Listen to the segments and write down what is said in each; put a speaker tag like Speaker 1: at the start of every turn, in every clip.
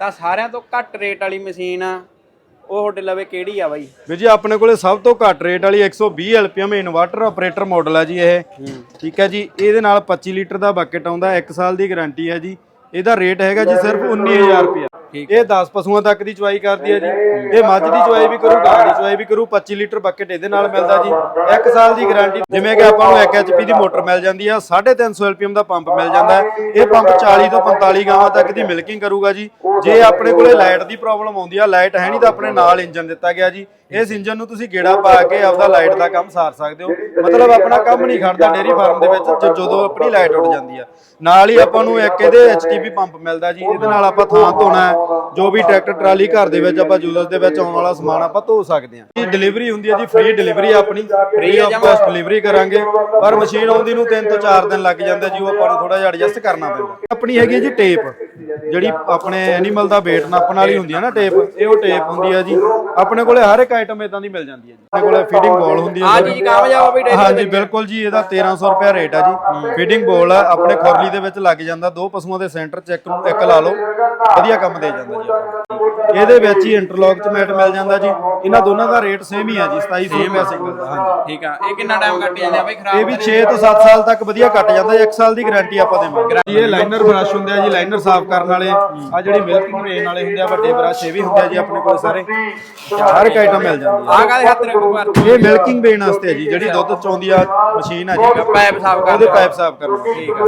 Speaker 1: ਤਾਂ ਸਾਰਿਆਂ ਤੋਂ ਘੱਟ ਰੇਟ ਵਾਲੀ ਮਸ਼ੀਨ ਆ। ਉਹ ਤੁਹਾਡੇ ਲਵੇ ਕਿਹੜੀ ਆ ਬਾਈ?
Speaker 2: ਵੀਰ ਜੀ, ਆਪਣੇ ਕੋਲੇ ਸਭ ਤੋਂ ਘੱਟ ਰੇਟ ਵਾਲੀ 120 ਐਲਪੀਐਮ ਇਨਵਰਟਰ ਆਪਰੇਟਰ ਮਾਡਲ ਹੈ ਜੀ ਇਹ। ਠੀਕ ਹੈ ਜੀ, ਇਹਦੇ ਨਾਲ 25 ਲੀਟਰ ਦਾ ਬਕਟ ਆਉਂਦਾ 1 ਸਾਲ ਦੀ ਗਾਰੰਟੀ ਹੈ ਜੀ। ਇਹਦਾ ਰੇਟ ਹੈਗਾ ਜੀ ਸਿਰਫ 19000 ਰੁਪਇਆ।
Speaker 1: ਠੀਕ
Speaker 2: ਇਹ 10 ਪਸ਼ੂਆਂ ਤੱਕ ਦੀ ਚੁਆਈ ਕਰਦੀ ਹੈ ਜੀ। ਇਹ ਮੱਝ ਦੀ ਚੁਆਈ ਵੀ ਕਰੂ ਗਾਂ ਦੀ ਚੁਆਈ ਵੀ ਕਰੂ 25 ਲੀਟਰ ਬਕਟ ਇਹਦੇ ਨਾਲ ਮਿਲਦਾ ਜੀ। 1 ਸਾਲ ਦੀ ਗਾਰੰਟੀ ਜਿਵੇਂ ਕਿ ਆਪਾਂ ਨੂੰ 1 ਐਚਪੀ ਦੀ ਮੋਟਰ ਮਿਲ ਜਾਂਦੀ ਆ 350 ਐਲਪੀਐਮ ਦਾ ਪੰਪ ਮਿਲ ਜਾਂਦਾ ਇਹ ਪੰਪ 40 ਤੋਂ 45 ਗਾਵਾਂ ਤੱਕ ਦੀ ਮਿਲਕਿੰਗ ਕਰੂਗਾ ਜੀ। ਜੇ ਆਪਣੇ ਕੋਲੇ ਲਾਈਟ ਦੀ ਪ੍ਰੋਬਲਮ ਆਉਂਦੀ ਆ ਲਾਈਟ ਹੈ ਨਹੀਂ ਤਾਂ ਆਪਣੇ ਨਾਲ ਇੰਜਨ ਦਿੱਤਾ ਗਿਆ ਜੀ। ਇਸ ਇੰਜਨ ਨੂੰ ਤੁਸੀਂ ਗੇੜਾ ਪਾ ਕੇ ਆਪਦਾ ਲਾਈਟ ਦਾ ਕੰਮ ਸਾਰ ਸਕਦੇ ਹੋ। ਮਤਲਬ ਆਪਣਾ ਕੰਮ ਨਹੀਂ ਖੜਦਾ ਡੇਰੀ ਫਾਰਮ ਦੇ ਵਿੱਚ ਜਦੋਂ ਆਪਣੀ ਲਾਈਟ ਉੱਡ ਜਾਂਦੀ ਆ। ਨਾਲ ਹੀ ਆਪਾਂ ਨੂੰ ਇੱਕ ਇਹਦੇ ਐਚਟੀਪੀ ਪੰਪ ਮਿਲਦਾ ਜੀ ਇਹਦੇ ਨਾਲ ਆਪਾਂ ਥਾਂ ਧੋਣਾ ਜੋ ਵੀ ਟਰੈਕਟਰ ਟਰਾਲੀ ਘਰ ਦੇ ਵਿੱਚ ਆਪਾਂ ਯੂਜ਼ਰਸ ਦੇ ਵਿੱਚ ਆਉਣ ਵਾਲਾ ਸਮਾਨ ਆਪਾਂ ਧੋ ਸਕਦੇ ਹਾਂ। ਡਿਲੀਵਰੀ ਹੁੰਦੀ ਹੈ ਜੀ ਫ੍ਰੀ ਡਿਲੀਵਰੀ ਆਪਣੀ। ਫ੍ਰੀ ਆਫ ਕਾਸਟ ਡਿਲੀਵਰੀ ਕਰਾਂਗੇ। ਪਰ ਮਸ਼ੀਨ ਆਉਂਦੀ ਨੂੰ 3 ਤੋਂ 4 ਦਿਨ ਲੱਗ ਜਾਂਦੇ ਜੀ ਉਹ ਆਪਾਂ ਨੂੰ ਥੋੜਾ ਜਿਹਾ ਐਡਜਸਟ ਕਰਨਾ ਪੈਂਦਾ। ਆਪਣੀ ਹੈਗੀ ਹੈ ਜੀ ਟੇਪ ਜਿਹੜੀ ਆਪਣੇ ਐਨੀਮਲ ਦਾ weight ਨਾਪਣ ਵਾਲੀ ਹੁੰਦੀ ਹੈ ਨਾ ਟੇਪ ਇਹ ਉਹ ਟੇਪ ਹੁੰਦੀ ਹੈ ਜੀ। ਆਪਣੇ ਕੋਲੇ ਹਰ ਇੱਕ ਆਈਟਮ ਇਦਾਂ ਦੀ ਮਿਲ ਜਾਂਦੀ ਹੈ ਜੀ। ਆਪਣੇ ਕੋਲੇ ਫੀਡਿੰਗ ਬੋਲ ਹੁੰਦੀ ਹੈ
Speaker 1: ਆ
Speaker 2: ਥੋੜ੍ਹੀ।
Speaker 1: ਚੀਜ਼ ਕਾਮਯਾਬ ਆ ਬਈ ਡੇਰੀ
Speaker 2: ਹਾਂਜੀ ਬਿਲਕੁਲ ਜੀ ਇਹਦਾ 1300 ਰੁਪਿਆ ਰੇਟ ਆ ਜੀ। ਫੀਡਿੰਗ ਬੋਲ ਆ ਆਪਣੇ ਖੁਰਲੀ ਦੇ ਵਿੱਚ ਲੱਗ ਜਾਂਦਾ। ਦੋ ਪਸ਼ੂਆਂ ਦੇ ਸੈਂਟਰ ਚ ਇੱਕ ਨੂੰ ਇੱਕ ਲਾ ਲਓ। ਵਧੀਆ ਕੰਮ ਦੇ ਜਾਂਦਾ ਜੀ। ਇਹਦੇ ਵਿੱਚ ਹੀ ਇੰਟਰਲੌਕ ਚ ਮੈਟ ਮਿਲ ਜਾਂਦਾ ਜੀ। ਇਹਨਾਂ ਦੋਨਾਂ ਦਾ ਰੇਟ ਸੇਮ ਹੀ ਆ ਜੀ 2700 ਰੁਪਿਆ ਸਿੰਗਲ ਦਾ। ਹਾਂਜੀ।
Speaker 1: ਠੀਕ ਆ। ਇਹ ਕਿੰਨਾ ਟਾਈਮ ਕੱਟ ਜਾਂਦੇ ਆ ਬਈ? ਖਰਾਬ
Speaker 2: ਇਹ ਵੀ 6 ਤੋਂ 7 ਸਾਲ ਤੱਕ ਵਧੀਆ ਕੱਟ ਜਾਂਦਾ ਜੀ 1 ਸਾਲ ਦੀ ਗਾਰੰਟੀ ਆਪਾਂ ਦੇਵਾਂਗੇ। ਇਹ ਲਾਈਨਰ ਬ੍ਰਸ਼ ਹੁੰਦੇ ਆ ਜੀ ਲਾਈਨਰ ਸਾਫ਼ ਕਰਨ ਵਾਲੇ। ਆ ਜਿਹੜੀ ਮਿਲਕਿੰਗ ਰੇਨ ਵਾਲੇ ਹੁੰਦੇ ਆ ਵੱਡੇ ਬ੍ਰਸ਼ ਇਹ ਵੀ ਹੁੰਦੇ ਆ ਜੀ ਆਪਣੇ ਕੋਲ ਸਾਰੇ। ਹਰ ਇੱਕ ਆਈਟਮ ਮਿਲ ਜਾਂਦੀ
Speaker 1: ਆ ਕਾਦੇ ਹੱਥ ਰੱਖੋ ਪਰ
Speaker 2: ਆ ਇਹ ਮਿਲਕਿੰਗ ਵੇਣ ਵਾਸਤੇ ਆ ਜੀ। ਜਿਹੜੀ ਦੁੱਧ ਚੋਂਦੀ ਆ ਮਸ਼ੀਨ ਆ ਜੀ।
Speaker 1: ਪੈਪ ਸਾਫ਼ ਕਰ
Speaker 2: ਉਹਦੇ ਪਾਈਪ ਸਾਫ਼ ਕਰਨਾ
Speaker 1: ਠੀਕ ਆ।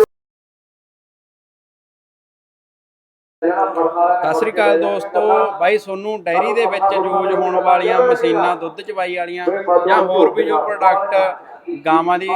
Speaker 1: ਸਤਿ ਸ੍ਰੀ ਅਕਾਲ ਦੋਸਤੋ। ਬਾਈ ਸੋਨੂੰ ਡਾਇਰੀ ਦੇ ਵਿੱਚ ਯੂਜ਼ ਹੋਣ ਵਾਲੀਆਂ ਮਸ਼ੀਨਾਂ ਦੁੱਧ ਚਵਾਈ ਵਾਲੀਆਂ ਜਾਂ ਹੋਰ ਵੀ ਜੋ ਪ੍ਰੋਡਕਟ ਗਾਵਾਂ ਦੀ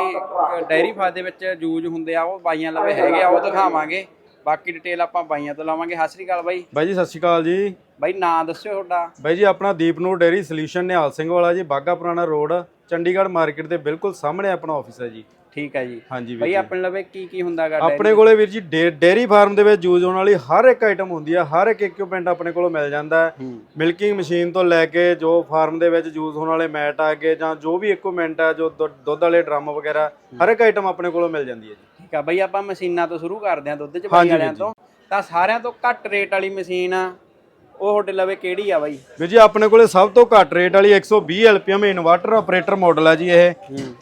Speaker 1: ਡਾਇਰੀ ਫਾਰਮ ਦੇ ਵਿੱਚ ਯੂਜ਼ ਹੁੰਦੇ ਆ ਉਹ ਬਾਈਆਂ ਲਵੇ ਹੈਗੇ ਆ ਉਹ ਦਿਖਾਵਾਂਗੇ। ਬਾਕੀ ਡਿਟੇਲ ਆਪਾਂ ਬਾਈਆਂ ਤੋਂ ਲਾਵਾਂਗੇ। ਸਤਿ ਸ੍ਰੀ ਅਕਾਲ ਬਾਈ।
Speaker 2: ਬਾਈ ਜੀ ਸਤਿ ਸ਼੍ਰੀ ਅਕਾਲ ਜੀ।
Speaker 1: ਬਾਈ ਨਾਂ ਦੱਸਿਓ ਤੁਹਾਡਾ।
Speaker 2: ਬਾਈ ਜੀ ਆਪਣਾ ਦੀਪਨੂਰ ਡੇਰੀ ਸੋਲੂਸ਼ਨ ਨਿਹਾਲ ਸਿੰਘ ਵਾਲਾ ਜੀ ਬਾਗਾ ਪੁਰਾਣਾ ਰੋਡ ਚੰਡੀਗੜ੍ਹ ਮਾਰਕੀਟ ਦੇ ਬਿਲਕੁਲ ਸਾਹਮਣੇ ਆਪਣਾ ਆਫਿਸ ਹੈ ਜੀ।
Speaker 1: ਠੀਕ ਹੈ ਜੀ।
Speaker 2: ਹਾਂਜੀ ਵੀਰ ਜੀ।
Speaker 1: ਆਪਣੇ ਲਵੇ ਕੀ ਕੀ ਹੁੰਦਾਗਾ
Speaker 2: ਆਪਣੇ ਕੋਲੇ ਵੀਰ ਜੀ ਡੇ- ਡੇਅਰੀ ਫਾਰਮ ਦੇ ਵਿੱਚ ਯੂਜ਼ ਹੋਣ ਵਾਲੀ ਹਰ ਇੱਕ ਆਈਟਮ ਹੁੰਦੀ ਹੈ ਹਰ ਇੱਕ ਇਕਵਿਪਮੈਂਟ ਆਪਣੇ ਕੋਲੋਂ ਮਿਲ ਜਾਂਦਾ ਹੈ। ਮਿਲਕਿੰਗ ਮਸ਼ੀਨ ਤੋਂ ਲੈ ਕੇ ਜੋ ਫਾਰਮ ਦੇ ਵਿੱਚ ਯੂਜ਼ ਹੋਣ ਵਾਲੇ ਮੈਟ ਆ ਗਏ ਜਾਂ ਜੋ ਵੀ ਇਕਵਿਪਮੈਂਟ ਹੈ ਜੋ ਦੁੱਧ ਦੁੱਧ ਵਾਲੇ ਡਰਮ ਵਗੈਰਾ ਹਰ ਇੱਕ ਆਈਟਮ ਆਪਣੇ ਕੋਲੋਂ ਮਿਲ ਜਾਂਦੀ ਹੈ ਜੀ।
Speaker 1: ਠੀਕ ਆ ਬਈ ਆਪਾਂ ਮਸ਼ੀਨਾਂ ਤੋਂ ਸ਼ੁਰੂ ਕਰਦੇ ਹਾਂ ਦੁੱਧ ਚ
Speaker 2: ਹਾਂਜੀ
Speaker 1: ਵਾਲੀਆਂ
Speaker 2: ਜੀ।
Speaker 1: ਤੋਂ। ਤਾਂ ਸਾਰਿਆਂ ਤੋਂ ਘੱਟ ਰੇਟ ਵਾਲੀ ਮਸ਼ੀਨ ਆ ਉਹ ਤੁਹਾਡੇ ਲਵੇ ਕਿਹੜੀ ਆ ਬਾਈ?
Speaker 2: ਵੀਰ ਜੀ, ਆਪਣੇ ਕੋਲੇ ਸਭ ਤੋਂ ਘੱਟ ਰੇਟ ਵਾਲੀ 120 ਐਲਪੀਐਮ ਇਨਵਰਟਰ ਆਪਰੇਟਰ ਮਾਡਲ ਆ ਜੀ ਇਹ।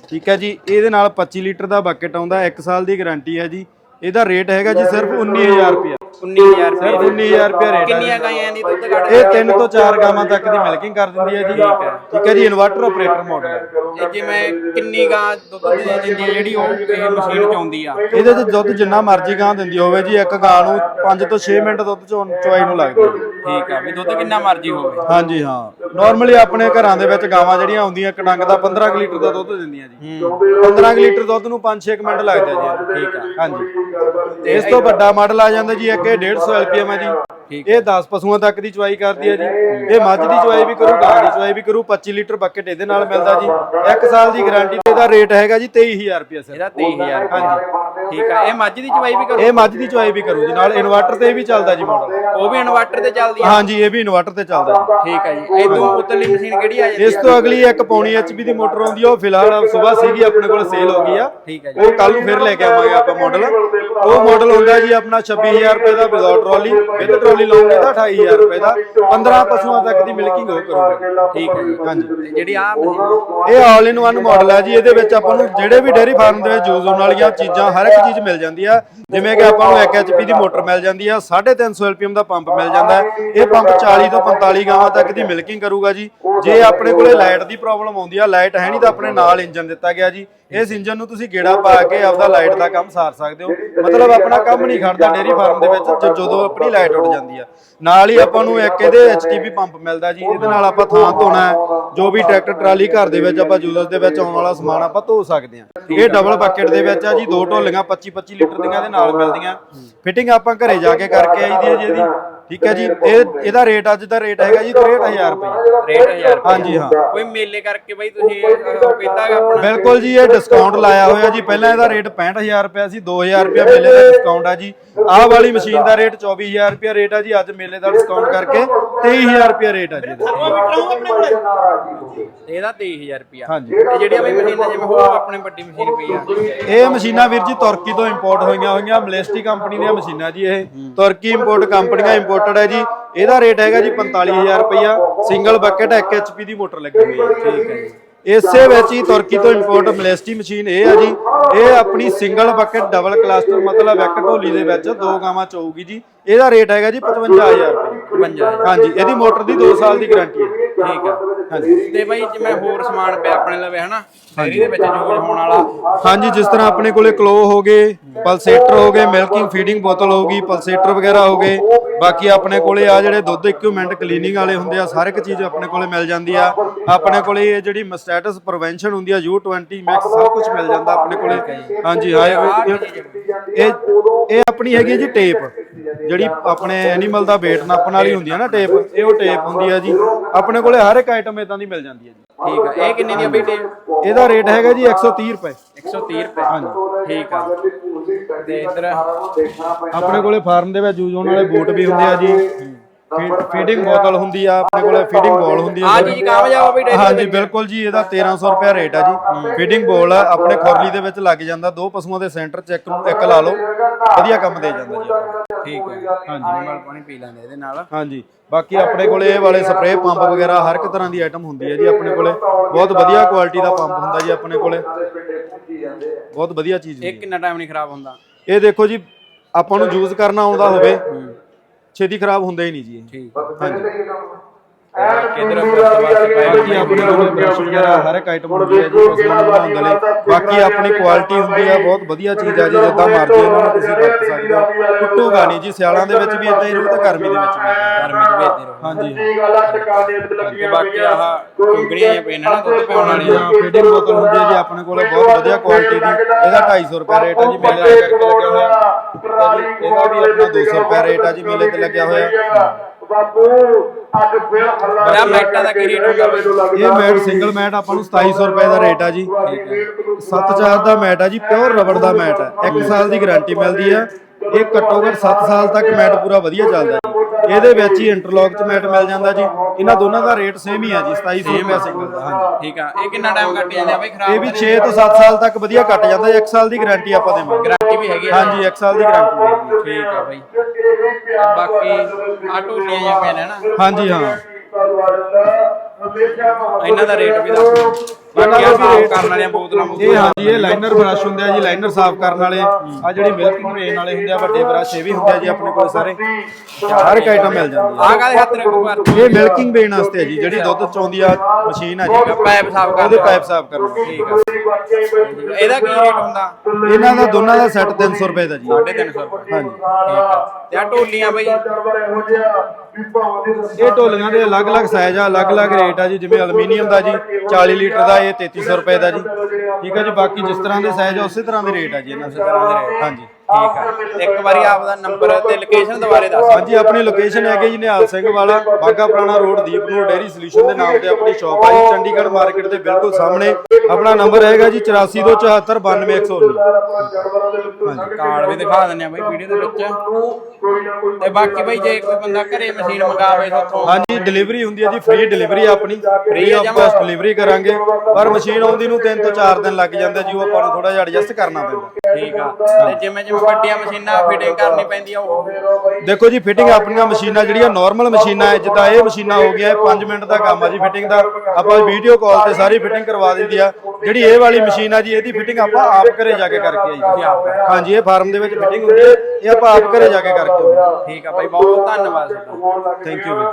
Speaker 2: ਠੀਕ ਹੈ ਜੀ, ਇਹਦੇ ਨਾਲ 25 ਲੀਟਰ ਦਾ ਬਕਟ ਆਉਂਦਾ 1 ਸਾਲ ਦੀ ਗਾਰੰਟੀ ਹੈ ਜੀ। ਇਹਦਾ ਰੇਟ ਹੈਗਾ ਜੀ ਸਿਰਫ 19000 ਰੁਪਇਆ।
Speaker 1: 19000 ਰੁਪਏ
Speaker 2: ਸਿਰਫ 19000 ਰੁਪਇਆ ਰੇਟ ਹੈ
Speaker 1: ਕਿੰਨੀਆਂ ਗਾਈਆਂ ਦੀ ਦੁੱਧ ਕੱਢ
Speaker 2: ਇਹ 3 ਤੋਂ 4 ਗਾਵਾਂ ਤੱਕ ਦੀ ਮਿਲਕਿੰਗ ਕਰ ਦਿੰਦੀ ਹੈ ਜੀ। ਠੀਕ ਹੈ। ਜੀ ਇਨਵਰਟਰ ਆਪਰੇਟਰ ਮਾਡਲ ਹੈ।
Speaker 1: ਇਹ ਜਿਵੇਂ ਕਿੰਨੀ ਗਾਂ ਦੁੱਧ ਦੇ ਦਿੰਦੀ ਹੈ ਜਿਹੜੀ ਉਹ ਇਹ ਮਸ਼ੀਨ ਚ ਆਉਂਦੀ ਆ?
Speaker 2: ਇਹਦੇ 'ਚ ਦੁੱਧ ਜਿੰਨਾ ਮਰਜ਼ੀ ਗਾਂ ਦਿੰਦੀ ਹੋਵੇ ਜੀ ਇੱਕ ਗਾਂ ਨੂੰ 5 ਤੋਂ 6 ਮਿੰਟ ਦੁੱਧ ਚੋਂ ਚੁਆਈ ਨੂੰ ਲੱਗਦੀ ਹੈ।
Speaker 1: ਠੀਕ ਆ ਵੀ ਦੁੱਧ ਕਿੰਨਾ ਮਰਜ਼ੀ ਹੋਵੇ।
Speaker 2: ਹਾਂਜੀ ਹਾਂ। ਨਾਰਮਲੀ ਆਪਣੇ ਘਰਾਂ ਦੇ ਵਿੱਚ ਗਾਵਾਂ ਜਿਹੜੀਆਂ ਹੁੰਦੀਆਂ ਇੱਕ ਡੰਗ ਦਾ 15 ਕੁ ਲੀਟਰ ਦਾ ਦੁੱਧ ਦਿੰਦੀਆਂ ਜੀ। 15 ਕੁ ਲੀਟਰ ਦੁੱਧ ਨੂੰ 5-6 ਮਿੰਟ ਲੱਗਦੇ ਜੀ ਠੀਕ ਆ। ਹਾਂਜੀ। ਇਸ ਤੋਂ ਵੱਡਾ ਮਾਡਲ ਆ ਜਾਂਦਾ ਜੀ ਇੱਕ ਇਹ 150 ਐਲਪੀਐਮ ਹੈ ਜੀ ਇਹ 10 ਪਸ਼ੂਆਂ ਤੱਕ ਦੀ ਚੁਆਈ ਕਰਦੀ ਹੈ ਜੀ। ਇਹ ਮੱਝ ਦੀ ਚੁਆਈ ਵੀ ਕਰੂ ਗਾਂ ਦੀ ਚੁਆਈ ਵੀ ਕਰੂ 25 ਲੀਟਰ ਬਕਟ ਇਹਦੇ ਨਾਲ ਮਿਲਦਾ ਜੀ। 1 ਸਾਲ ਦੀ ਗਾਰੰਟੀ ਇਹਦਾ ਰੇਟ ਹੈਗਾ ਜੀ 23000 ਰੁਪਏ ਸਰ
Speaker 1: ਇਹਦਾ 23000 ਹਾਂਜੀ। ਠੀਕ ਆ। ਇਹ ਮੱਝ ਦੀ ਚਵਾਈ ਵੀ ਕਰੋ।
Speaker 2: ਇਹ ਮੱਝ ਦੀ ਚੁਆਈ ਵੀ ਕਰੂ ਜੀ। ਨਾਲ ਇਨਵਰਟਰ ਤੇ ਵੀ ਚੱਲਦਾ ਜੀ ਮਾਡਲ
Speaker 1: ਉਹ ਵੀ ਇਨਵਰਟਰ ਤੇ ਚੱਲਦੀ ਆ?
Speaker 2: ਹਾਂਜੀ ਇਹ ਵੀ ਇਨਵਰਟਰ ਤੇ ਚੱਲਦਾ ਜੀ।
Speaker 1: ਠੀਕ ਆ ਜੀ। ਇਹ ਤੋਂ ਉਤਲੀ ਮਸ਼ੀਨ ਕਿਹੜੀ ਆ ਜਾਂਦੀ
Speaker 2: ਇਸ ਤੋਂ ਅਗਲੀ ਇੱਕ ਪੌਣੀ ਐਚਪੀ ਦੀ ਮੋਟਰ ਆਉਂਦੀ ਆ। ਉਹ ਫਿਲਹਾਲ ਸਵੇਰ ਸੀਗੀ ਆਪਣੇ ਕੋਲ ਸੇਲ ਹੋ ਗਈ ਆ।
Speaker 1: ਠੀਕ ਹੈ ਜੀ।
Speaker 2: ਉਹ ਕੱਲ ਨੂੰ ਫਿਰ ਲੈ ਕੇ ਆਵਾਂਗੇ ਆਪਾਂ ਮਾਡਲ ਉਹ ਮਾਡਲ ਹੁੰਦਾ ਜੀ ਆਪਣਾ 26000 ਰੁਪਏ ਦਾ ਵਿਦਆਊਟ ਟਰਾਲੀ ਵਿਦ ਟਰਾਲੀ ਲਾਉਂਗੇ ਤਾਂ 28000 ਰੁਪਏ ਦਾ। 15 ਪਸ਼ੂਆਂ ਤੱਕ ਦੀ ਮਿਲਕਿੰਗ ਹੋ ਕਰੂਗਾ।
Speaker 1: ਠੀਕ ਹੈ ਜੀ
Speaker 2: ਹਾਂਜੀ।
Speaker 1: ਜਿਹੜੀ ਆ
Speaker 2: ਇਹ ਆਲ ਇਨ ਵਨ ਮਾਡਲ ਹੈ ਜੀ ਇਹਦੇ ਵਿੱਚ ਆਪਾਂ ਨੂੰ ਜਿਹੜੇ ਵੀ ਡੇਅਰੀ ਫਾਰਮ ਦੇ ਵਿੱਚ ਯੂਜ਼ ਹੋਣ ਵਾਲੀਆਂ ਚੀਜ਼ਾਂ ਹਰ ਇੱਕ ਚੀਜ਼ ਮਿਲ ਜਾਂਦੀ ਆ ਜਿਵੇਂ ਕਿ ਆਪਾਂ ਨੂੰ 1 ਐਚਪੀ ਦੀ ਮੋਟਰ ਮਿਲ ਜਾਂਦੀ ਆ 350 ਐਲਪੀਐਮ ਦਾ ਪੰਪ ਮਿਲ ਜਾਂਦਾ ਹੈ। ਇਹ ਪੰਪ 40 ਤੋਂ 45 ਗਾਵਾਂ ਤੱਕ ਦੀ ਮਿਲਕਿੰਗ ਕਰੂਗਾ ਜੀ। ਜੇ ਆਪਣੇ ਕੋਲੇ ਲਾਈਟ ਦੀ ਪ੍ਰੋਬਲਮ ਆਉਂਦੀ ਆ ਲਾਈਟ ਹੈ ਨਹੀਂ ਤਾਂ ਆਪਣੇ ਨਾਲ ਇੰਜਨ ਦਿੱਤਾ ਗਿਆ ਜੀ। ਇਸ ਇੰਜਨ ਨੂੰ ਤੁਸੀਂ ਗੇੜਾ ਪਾ ਕੇ ਆਪਦਾ ਲਾਈਟ ਦਾ ਕੰਮ ਸਾਰ ਸਕਦੇ ਹੋ। ਮਤਲਬ ਆਪਣਾ ਕੰਮ ਨਹੀਂ ਖੜਦਾ ਡੇਅਰੀ ਫਾਰਮ ਦੇ ਵਿੱਚ ਜ- ਜਦੋਂ ਆਪਣੀ ਲਾਈਟ ਉੱਡ ਜਾਂਦੀ ਆ। ਨਾਲ ਹੀ ਆਪਾਂ ਨੂੰ ਇੱਕ ਇਹਦੇ ਐਚਟੀਪੀ ਪੰਪ ਮਿਲਦਾ ਜੀ, ਇਹਦੇ ਨਾਲ ਆਪਾਂ ਥਾਂ ਧੋਣਾ ਜੋ ਵੀ ਟਰੈਕਟਰ, ਟਰਾਲੀ ਘਰ ਦੇ ਵਿੱਚ ਆਪਾਂ ਯੂਜ਼ਰਸ ਦੇ ਵਿੱਚ ਆਉਣ ਵਾਲਾ ਸਮਾਨ ਆਪਾਂ ਧੋ ਸਕਦੇ ਹਾਂ। ਇਹ ਡਬਲ ਬਕਟ ਦੇ ਵਿੱਚ ਆ ਜੀ, ਦੋ ਢੋਲੀਆਂ 25 25 ਲੀਟਰ ਦੀਆਂ ਦੇ ਨਾਲ ਮਿਲਦੀਆਂ। ਫਿਟਿੰਗ ਆਪਾਂ ਘਰੇ ਜਾ ਕੇ ਕਰਕੇ ਆਈਦੀ ਹੈ ਜੀ ਇਹਦੀ। ਠੀਕ ਹੈ ਜੀ ਇਹ ਇਹਦਾ ਰੇਟ ਅੱਜ ਦਾ ਰੇਟ ਹੈਗਾ ਜੀ 63000 ਰੁਪਏ।
Speaker 1: ਰੇਟ 1000
Speaker 2: ਹਾਂਜੀ ਹਾਂ।
Speaker 1: ਕੋਈ ਮੇਲੇ ਕਰਕੇ ਬਈ ਤੁਸੀਂ ਗਾ ਆਪਣਾ।
Speaker 2: ਬਿਲਕੁਲ ਜੀ ਇਹ ਡਿਸਕਾਊਂਟ ਲਾਇਆ ਹੋਇਆ ਜੀ। ਪਹਿਲਾਂ ਇਹਦਾ ਰੇਟ 65000 ਰੁਪਏ ਸੀ 2000 ਰੁਪਏ ਮੇਲੇ ਦਾ ਡਿਸਕਾਊਂਟ ਆ ਜੀ। ਆਹ ਵਾਲੀ ਮਸ਼ੀਨ ਦਾ ਰੇਟ 24000 ਰੁਪਏ ਰੇਟ ਆ ਜੀ ਅੱਜ ਮੇਲੇ ਦਾ ਡਿਸਕਾਊਂਟ ਕਰਕੇ 23000 ਰੁਪਏ ਰੇਟ ਆ ਜੀ ਇਹਦਾ।
Speaker 1: ਤੇ ਇਹਦਾ 23000 ਰੁਪਿਆ
Speaker 2: ਹਾਂਜੀ।
Speaker 1: ਤੇ ਜਿਹੜੀਆਂ ਬਈ ਮਸ਼ੀਨਾਂ ਜਿਵੇਂ ਹੋਰ ਆਪਣੇ ਵੱਡੀ ਮਸ਼ੀਨ ਪਈ ਆ।
Speaker 2: ਇਹ ਮਸ਼ੀਨਾਂ ਵੀਰ ਜੀ ਤੁਰਕੀ ਤੋਂ ਇੰਪੋਰਟ ਹੋਈਆਂ ਹੋਈਆਂ ਮਲੇਸਟੀ ਕੰਪਨੀ ਦੀਆਂ ਮਸ਼ੀਨਾਂ ਜੀ ਇਹ। ਤੁਰਕੀ ਇੰਪੋਰਟ ਕੰਪਨੀਆਂ ਇੰਪੋਰਟਡ ਹੈ ਜੀ। ਇਹਦਾ ਰੇਟ ਹੈਗਾ ਜੀ 45000 ਰੁਪਇਆ ਸਿੰਗਲ ਬਕਟ 1 ਐਚਪੀ ਦੀ ਮੋਟਰ ਲੱਗੀ ਹੋਈ ਹੈ।
Speaker 1: ਠੀਕ ਹੈ ਜੀ।
Speaker 2: ਇਸੇ ਵਿੱਚ ਹੀ ਤੁਰਕੀ ਤੋਂ ਇੰਪੋਰਟ ਮਲੇਸਟੀ ਮਸ਼ੀਨ ਇਹ ਆ ਜੀ। ਇਹ ਆਪਣੀ ਸਿੰਗਲ ਬਕਟ ਡਬਲ ਕਲਸਟਰ ਮਤਲਬ ਇੱਕ ਢੋਲੀ ਦੇ ਵਿੱਚ ਦੋ ਗਾਵਾਂ ਚੋਊਗੀ ਜੀ। ਇਹਦਾ ਰੇਟ ਹੈਗਾ ਜੀ 55000 ਰੁਪਏ
Speaker 1: 52
Speaker 2: ਹਾਂਜੀ ਇਹਦੀ ਮੋਟਰ ਦੀ 2 ਸਾਲ ਦੀ ਗਾਰੰਟੀ ਹੈ।
Speaker 1: ਠੀਕ ਆ।
Speaker 2: ਹਾਂਜੀ।
Speaker 1: ਤੇ ਬਾਈ ਜਿਵੇਂ ਹੋਰ ਸਮਾਨ ਪਿਆ ਆਪਣੇ ਲਵੇ ਹਨਾ? ਡੇਅਰੀ ਦੇ ਵਿੱਚ ਯੂਜ਼ ਹੋਣ ਵਾਲਾ।
Speaker 2: ਹਾਂਜੀ ਜਿਸ ਤਰ੍ਹਾਂ ਆਪਣੇ ਕੋਲੇ ਕਲੋ ਹੋ ਗਏ ਪਲਸੇਟਰ ਹੋ ਗਏ ਮਿਲਕਿੰਗ ਫੀਡਿੰਗ ਬੋਤਲ ਹੋ ਗਈ ਪਲਸੇਟਰ ਵਗੈਰਾ ਹੋ ਗਏ। ਬਾਕੀ ਆਪਣੇ ਕੋਲੇ ਆ ਜਿਹੜੇ ਦੁੱਧ ਇਕਵਿਪਮੈਂਟ ਕਲੀਨਿੰਗ ਵਾਲੇ ਹੁੰਦੇ ਆ ਹਰ ਇੱਕ ਚੀਜ਼ ਆਪਣੇ ਕੋਲੇ ਮਿਲ ਜਾਂਦੀ ਆ। ਆਪਣੇ ਕੋਲੇ ਇਹ ਜਿਹੜੀ ਮਸਟੈਟਸ ਪ੍ਰੀਵੈਂਸ਼ਨ ਹੁੰਦੀ ਆ U20 ਮੈਕਸ ਸਭ ਕੁਝ ਮਿਲ ਜਾਂਦਾ ਆਪਣੇ ਕੋਲੇ। ਹਾਂਜੀ ਹਾਂ ਇਹ- ਇਹ ਆਪਣੀ ਹੈਗੀ ਹੈ ਜੀ ਟੇਪ ਜਿਹੜੀ ਆਪਣੇ ਐਨੀਮਲ ਦਾ weight ਨਾਪਣ ਵਾਲੀ ਹੁੰਦੀ ਆ ਨਾ ਟੇਪ ਇਹ ਉਹ ਟੇਪ ਹੁੰਦੀ ਆ ਜੀ। ਆਪਣੇ ਕੋਲੇ ਹਰ ਇੱਕ ਆਈਟਮ ਇਦਾਂ ਦੀ ਮਿਲ ਜਾਂਦੀ ਹੈ ਜੀ।
Speaker 1: ਠੀਕ ਆ ਇਹ ਕਿੰਨੇ ਦੀ ਆ ਬਈ ਟੇਪ
Speaker 2: ਇਹਦਾ ਰੇਟ ਹੈਗਾ ਜੀ 130 ਰੁਪਏ।
Speaker 1: 130 ਰੁਪਏ।
Speaker 2: ਹਾਂਜੀ।
Speaker 1: ਠੀਕ ਆ। ਤੇ ਇਧਰ
Speaker 2: ਆਪਣੇ ਕੋਲੇ ਫਾਰਮ ਦੇ ਵਿੱਚ ਯੂਜ਼ ਹੋਣ ਵਾਲੇ ਬੂਟ ਵੀ ਹੁੰਦੇ ਆ ਜੀ। ਫੀਡਿੰਗ ਬੋਤਲ ਹੁੰਦੀ ਆ ਆਪਣੇ ਕੋਲੇ ਫੀਡਿੰਗ ਬੋਲ ਹੁੰਦੀ ਆ।
Speaker 1: ਆ ਚੀਜ਼ ਕਾਮਯਾਬ ਆ ਬਈ ਡੇਅਰੀ
Speaker 2: ਹਾਂਜੀ ਬਿਲਕੁਲ ਜੀ ਇਹਦਾ 1300 ਰੁਪਏ ਰੇਟ ਆ ਜੀ। ਫੀਡਿੰਗ ਬੋਲ ਆ ਆਪਣੇ ਖੋਰਲੀ ਦੇ ਵਿੱਚ ਲੱਗ ਜਾਂਦਾ। ਦੋ ਪਸ਼ੂਆਂ ਦੇ ਸੈਂਟਰ ਚ ਇੱਕ ਨੂੰ ਇੱਕ ਲਾ ਲਓ। ਵਧੀਆ ਕੰਮ ਦੇ ਜਾਂਦਾ ਜੀ।
Speaker 1: ਠੀਕ ਹੈ। ਹਾਂਜੀ। ਨਾਲ ਪਾਣੀ ਪੀ ਲੈਂਦੇ ਇਹਦੇ ਨਾਲ।
Speaker 2: ਹਾਂਜੀ। ਬਾਕੀ ਆਪਣੇ ਕੋਲੇ ਇਹ ਵਾਲੇ ਸਪਰੇਅ ਪੰਪ ਵਗੈਰਾ ਹਰ ਇੱਕ ਤਰ੍ਹਾਂ ਦੀ ਆਈਟਮ ਹੁੰਦੀ ਹੈ ਜੀ ਆਪਣੇ ਕੋਲੇ। ਬਹੁਤ ਵਧੀਆ ਕੁਆਲਿਟੀ ਦਾ ਪੰਪ ਹੁੰਦਾ ਜੀ ਆਪਣੇ ਕੋਲੇ। ਬਹੁਤ ਵਧੀਆ ਚੀਜ਼
Speaker 1: ਇਹ
Speaker 2: ਹੁੰਦੀ ਹੈ।
Speaker 1: ਕਿੰਨਾ ਟਾਈਮ ਨਹੀਂ ਖਰਾਬ ਹੁੰਦਾ?
Speaker 2: ਇਹ ਦੇਖੋ ਜੀ ਆਪਾਂ ਨੂੰ ਯੂਜ਼ ਕਰਨਾ ਆਉਂਦਾ ਹੋਵੇ। ਛੇਤੀ ਖਰਾਬ ਹੁੰਦਾ ਹੀ ਨਹੀਂ ਜੀ ਇਹ।
Speaker 1: ਠੀਕ।
Speaker 2: ਹਾਂਜੀ।
Speaker 1: ਪਾਇਆ
Speaker 2: ਬਾਕੀ ਆਪਣੇ ਕੋਲ ਬ੍ਰਸ਼ ਵਗੈਰਾ ਹਰ ਇੱਕ ਆਈਟਮ ਹੁੰਦੀ ਹੈ ਜੀ ਪਸ਼ੂਆਂ ਨੂੰ ਬਣਾਉਣ ਦੇ ਲਈ। ਬਾਕੀ ਆਪਣੀ ਕੁਆਲਿਟੀ ਹੁੰਦੀ ਹੈ ਬਹੁਤ ਵਧੀਆ ਚੀਜ਼ ਹੈ ਜੀ ਜਿੱਦਾਂ ਮਰਜ਼ੀ ਇਹਨਾਂ ਨੂੰ ਤੁਸੀਂ ਵਰਤ ਸਕਦੇ ਹੋ। ਟੁੱਟੂਗਾ ਨਹੀਂ ਜੀ ਸਿਆਲਾਂ ਦੇ ਵਿੱਚ ਵੀ ਇਦਾਂ ਹੀ ਰਹੂ ਤੇ ਗਰਮੀ ਦੇ ਵਿੱਚ ਵੀ
Speaker 1: ਗਰਮੀ ਚ ਭੇਜਦੇ ਰਹੋ
Speaker 2: ਹਾਂਜੀ।
Speaker 1: ਤੇ ਬਾਕੀ ਆਹ ਕੁੰਗੜੀਆਂ ਜਾਂ ਪੈਨ ਨਾ ਦੁੱਧ ਪਿਆਉਣ ਵਾਲੀਆਂ।
Speaker 2: ਫੀਡਿੰਗ ਬੋਤਲ ਹੁੰਦੀ ਹੈ ਜੀ ਆਪਣੇ ਕੋਲ ਬਹੁਤ ਵਧੀਆ ਕੁਆਲਿਟੀ ਦੀ ਇਹਦਾ 250 ਰੁਪਏ ਰੇਟ ਹੈ ਜੀ ਮੇਲੇ ਤੇ ਕਰਕੇ ਲੱਗਿਆ ਹੋਇਆ। ਇਹਦਾ ਵੀ ਆਪਣਾ 200 ਰੁਪਏ ਰੇਟ ਹੈ ਜੀ ਮੇਲੇ ਤੇ ਲੱਗਿਆ ਹੋਇਆ।
Speaker 1: ਬੜਾ ਮੈਟਾਂ ਦਾ ਕੀ ਰੇਟ ਹੁੰਦਾ ਬਈ
Speaker 2: ਇਹ ਮੈਟ ਸਿੰਗਲ ਮੈਟ ਆਪਾਂ ਨੂੰ 2700 ਰੁਪਏ ਦਾ ਰੇਟ ਆ ਜੀ। 7-4 ਦਾ ਮੈਟ ਆ ਜੀ ਪਿਓਰ ਰਬੜ ਦਾ ਮੈਟ ਹੈ। 1 ਸਾਲ ਦੀ ਗਾਰੰਟੀ ਮਿਲਦੀ ਆ ਇਹ ਘੱਟੋ ਘੱਟ 7 ਸਾਲ ਤੱਕ ਮੈਟ ਪੂਰਾ ਵਧੀਆ ਚੱਲਦਾ ਇਹਦੇ ਵਿੱਚ ਹੀ ਇੰਟਰਲੌਕ ਚ ਮੈਟ ਮਿਲ ਜਾਂਦਾ ਜੀ। ਇਹਨਾਂ ਦੋਨਾਂ ਦਾ ਰੇਟ ਸੇਮ ਹੀ ਆ ਜੀ 2700 ਰੁਪਏ ਸਿੰਗਲ ਦਾ। ਹਾਂਜੀ
Speaker 1: ਠੀਕ ਆ। ਇਹ ਕਿੰਨਾ ਟਾਈਮ ਕੱਟ ਜਾਂਦੇ ਬਈ? ਖਰਾਬ
Speaker 2: ਇਹ ਵੀ 6 ਤੋਂ 7 ਸਾਲ ਤੱਕ ਵਧੀਆ ਕੱਟ ਜਾਂਦਾ ਜੀ। 1 ਸਾਲ ਦੀ ਗਾਰੰਟੀ ਆਪਾਂ ਦੇਵਾਂਗੇ।
Speaker 1: ਗਾਰੰਟੀ ਵੀ ਹੈਗੀ
Speaker 2: ਹਾਂਜੀ 1 ਸਾਲ ਦੀ ਗਾਰੰਟੀ ਦੇਵਾਂਗੇ
Speaker 1: ਠੀਕ ਆ ਬਈ। ਬਾਕੀ ਆ ਟੋਲੀਆਂ ਜਾਂ ਨਾ।
Speaker 2: ਹਾਂਜੀ ਹਾਂ।
Speaker 1: ਇਹਨਾਂ ਦਾ ਰੇਟ ਵੀ ਦੱਸ ਬਾਕੀ ਆ ਸਾਫ਼ ਕਰਨ ਵਾਲੀਆਂ ਬੋਤਲਾਂ
Speaker 2: ਇਹ
Speaker 1: ਬੋਤਲਾਂ
Speaker 2: ਹਾਂਜੀ ਇਹ ਲਾਈਨਰ ਬ੍ਰਸ਼ ਹੁੰਦੇ ਆ ਜੀ ਲਾਈਨਰ ਸਾਫ਼ ਕਰਨ ਵਾਲੇ। ਆ ਜਿਹੜੀ ਮਿਲਕਿੰਗ ਵੇਨ ਵਾਲੇ ਹੁੰਦੇ ਆ ਵੱਡੇ ਬ੍ਰਸ਼ ਇਹ ਵੀ ਹੁੰਦੇ ਆ ਜੀ ਆਪਣੇ ਕੋਲ ਸਾਰੇ। ਹਰ ਇੱਕ ਆਈਟਮ ਮਿਲ ਜਾਂਦੀ
Speaker 1: ਆ। ਕਾਦੇ ਹੱਥ ਰੱਖੋ ਪਰ
Speaker 2: ਹੈ ਇਹ ਮਿਲਕਿੰਗ ਵੇਨ ਵਾਸਤੇ ਹੈ ਜੀ ਜਿਹੜੀ ਦੁੱਧ ਚੋਂਦੀ ਆ ਮਸ਼ੀਨ ਆ ਜੀ।
Speaker 1: ਪਾਈਪ ਸਾਫ਼ ਕਰ
Speaker 2: ਉਹਦੇ ਪਾਈਪ ਸਾਫ਼ ਕਰਨ।
Speaker 1: ਠੀਕ ਆ। ਇਹਦਾ ਕੀ ਰੇਟ ਹੁੰਦਾ?
Speaker 2: ਇਹਨਾਂ ਦਾ ਦੋਨਾਂ ਦਾ ਸੈੱਟ 300 ਰੁਪਏ ਦਾ ਜੀ।
Speaker 1: 350 ਰੁਪਏ। ਹਾਂਜੀ। ਠੀਕ ਆ। ਤੇ ਆ ਟੋਲੀਆਂ ਬਈ?
Speaker 2: ਇਹ ਢੋਲੀਆਂ ਦੇ ਅਲੱਗ-ਅਲੱਗ ਸਾਈਜ਼ ਆ ਅਲੱਗ-ਅਲੱਗ ਰੇਟ ਆ ਜੀ ਜਿਵੇਂ ਐਲੂਮੀਨੀਅਮ ਦਾ ਜੀ 40 ਲੀਟਰ ਦਾ ਇਹ 3300 ਰੁਪਏ ਦਾ ਜੀ ਠੀਕ ਹੈ ਜੀ, ਬਾਕੀ ਜਿਸ ਤਰ੍ਹਾਂ ਦੇ ਸਾਈਜ਼ ਉਸੇ ਤਰ੍ਹਾਂ ਦੇ ਰੇਟ ਆ ਜੀ, ਇਹਨਾਂ ਦੇ
Speaker 1: ਤਰ੍ਹਾਂ ਦੇ rate।
Speaker 2: ਹਾਂਜੀ
Speaker 1: ਠੀਕ ਆ। ਇੱਕ ਵਾਰੀ ਆਪਦਾ ਨੰਬਰ ਤੇ ਲੋਕੇਸ਼ਨ ਦੁਬਾਰੇ ਦੱਸ
Speaker 2: ਹਾਂਜੀ ਆਪਣੀ ਲੋਕੇਸ਼ਨ ਹੈਗੀ ਜੀ ਨਿਹਾਲ ਸਿੰਘ ਵਾਲਾ ਬਾਗਾ ਪੁਰਾਣਾ ਰੋਡ ਦੀਪਨੂਰ ਡੇਰੀ ਸੋਲੂਸ਼ਨ ਦੇ ਨਾਮ ਤੇ ਆਪਣੀ ਸ਼ਾਪ ਆ ਜੀ ਚੰਡੀਗੜ੍ਹ ਮਾਰਕੀਟ ਦੇ ਬਿਲਕੁਲ ਸਾਹਮਣੇ। ਆਪਣਾ ਨੰਬਰ ਹੈਗਾ ਜੀ 8424792119 ਹਾਂਜੀ।
Speaker 1: ਕਾਰਡ ਵੀ ਦਿਖਾ ਦਿੰਦੇ ਆ ਬਈ ਵੀਡੀਓ ਦੇ ਵਿੱਚ। ਤੇ ਬਾਕੀ ਬਈ ਜੇ ਕੋਈ ਬੰਦਾ ਘਰੇ ਮਸ਼ੀਨ ਮੰਗਾਵੇ ਉੱਥੋਂ
Speaker 2: ਹਾਂਜੀ ਡਿਲੀਵਰੀ ਹੁੰਦੀ ਹੈ ਜੀ ਫ੍ਰੀ ਡਿਲੀਵਰੀ ਆਪਣੀ। Free of? ਕਾਸਟ ਡਿਲੀਵਰੀ ਕਰਾਂਗੇ। ਪਰ ਮਸ਼ੀਨ ਆਉਂਦੀ ਨੂੰ 3 ਤੋਂ 4 ਦਿਨ ਲੱਗ ਜਾਂਦੇ ਜੀ ਉਹ ਆਪਾਂ ਨੂੰ ਥੋੜਾ ਜਿਹਾ ਐਡਜਸਟ ਕਰਨਾ ਪੈਂਦਾ।
Speaker 1: ਠੀਕ ਆ। ਤੇ ਜਿਵੇਂ ਜਿਵੇਂ ਵੱਡੀਆਂ ਮਸ਼ੀਨਾਂ ਫਿਟਿੰਗ ਕਰਨੀ ਪੈਂਦੀ ਆ ਉਹ
Speaker 2: ਦੇਖੋ ਜੀ ਫਿਟਿੰਗ ਆਪਣੀਆਂ ਮਸ਼ੀਨਾਂ ਜਿਹੜੀਆਂ ਨਾਰਮਲ ਮਸ਼ੀਨਾਂ ਹੈ ਜਿੱਦਾਂ ਇਹ ਮਸ਼ੀਨਾਂ ਹੋ ਗਿਆ 5 ਮਿੰਟ ਦਾ ਕੰਮ ਆ ਜੀ ਫਿਟਿੰਗ ਦਾ। ਆਪਾਂ ਵੀਡੀਓ ਕਾਲ ਤੇ ਸਾਰੀ ਫਿਟਿੰਗ ਕਰਵਾ ਦਿੰਦੀ ਆ। ਜਿਹੜੀ ਇਹ ਵਾਲੀ ਮਸ਼ੀਨ ਆ ਜੀ ਇਹਦੀ ਫਿਟਿੰਗ ਆਪਾਂ ਆਪ ਘਰੇ ਜਾ ਕੇ ਕਰਕੇ ਆਈ। ਜੀ ਹਾਂਜੀ ਇਹ ਫਾਰਮ ਦੇ ਵਿੱਚ ਫਿਟਿੰਗ ਹੁੰਦੀ ਹੈ ਇਹ ਆਪਾਂ ਆਪ ਘਰੇ ਜਾ ਕੇ ਕਰਕੇ
Speaker 1: ਠੀਕ ਆ ਬਈ ਬਹੁਤ ਧੰਨਵਾਦ
Speaker 2: ਥੈਂਕ ਯੂ ਜੀ।